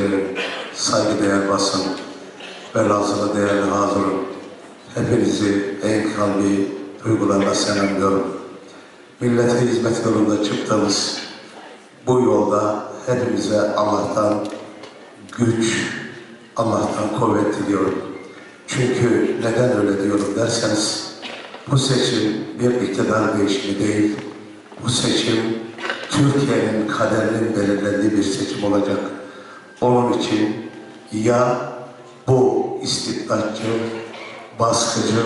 seyircilerim, saygıdeğer basın, velhasılı değerli hazırım. Hepinizi en kalbi duygularla selamlıyorum. Millete hizmet yolunda çıktığımız bu yolda hepimize Allah'tan güç, Allah'tan kuvvet diliyorum. Çünkü neden öyle diyorum derseniz, bu seçim bir iktidar değişimi değil, bu seçim Türkiye'nin kaderinin belirlendiği bir seçim olacak. Onun için ya bu istibdatçı, baskıcı,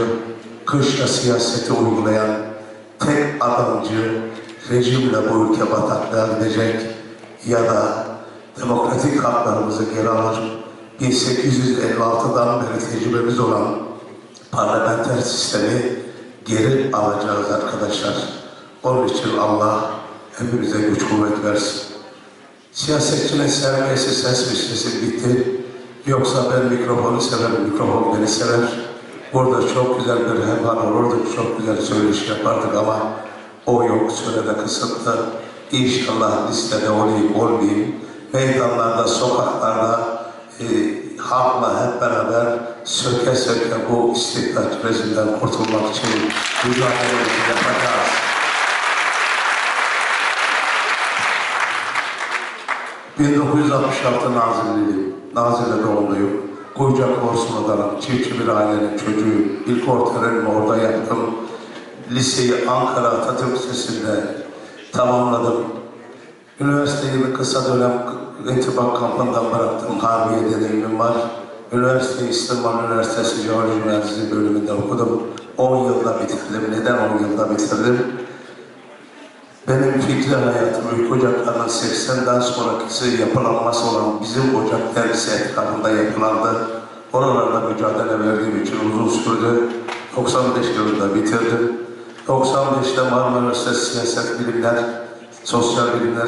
kışla siyaseti uygulayan tek adamcı rejimle bu ülke bataklığa gidecek ya da demokratik haklarımızı geri alır. 1856'dan beri tecrübemiz olan parlamenter sistemi geri alacağız arkadaşlar. Onun için Allah hepimize güç kuvvet versin. Siyasetçinin sevmeyesi ses meselesi bitti. Yoksa ben mikrofonu severim, mikrofon beni sever. Burada çok güzel bir hemhal olurduk, çok güzel söyleşi yapardık ama o yok, sürede kısıtlı. İnşallah listede olayım, olmayayım. Meydanlarda, sokaklarda e, halkla hep beraber söke söke bu istibdat rejimden kurtulmak için mücadelemizi yapacağız. ...1966 Nazilli'yim. Nazilli doğumluyum. Koca Korsunlu'dan çiftçi bir ailenin çocuğuyum. İlk orta öğrenimi orada yaptım. Liseyi Ankara Atatürk Lisesi'nde tamamladım. Üniversiteyi bir kısa dönem intibak kampından bıraktım. Harbiye deneyimim var. Üniversiteyi İstanbul Üniversitesi Jeoloji Mühendisliği bölümünde okudum. 10 yılda bitirdim. Neden 10 yılda bitirdim? Benim fikri hayatım Uyku Ocakları'nın 80'den sonrakisi yapılanması olan bizim ocak dergisi etrafında yapılandı. Oralarda mücadele verdiğim için uzun sürdü. 95 yılında bitirdim. 95'te Marmara Üniversitesi Siyaset Bilimler, Sosyal Bilimler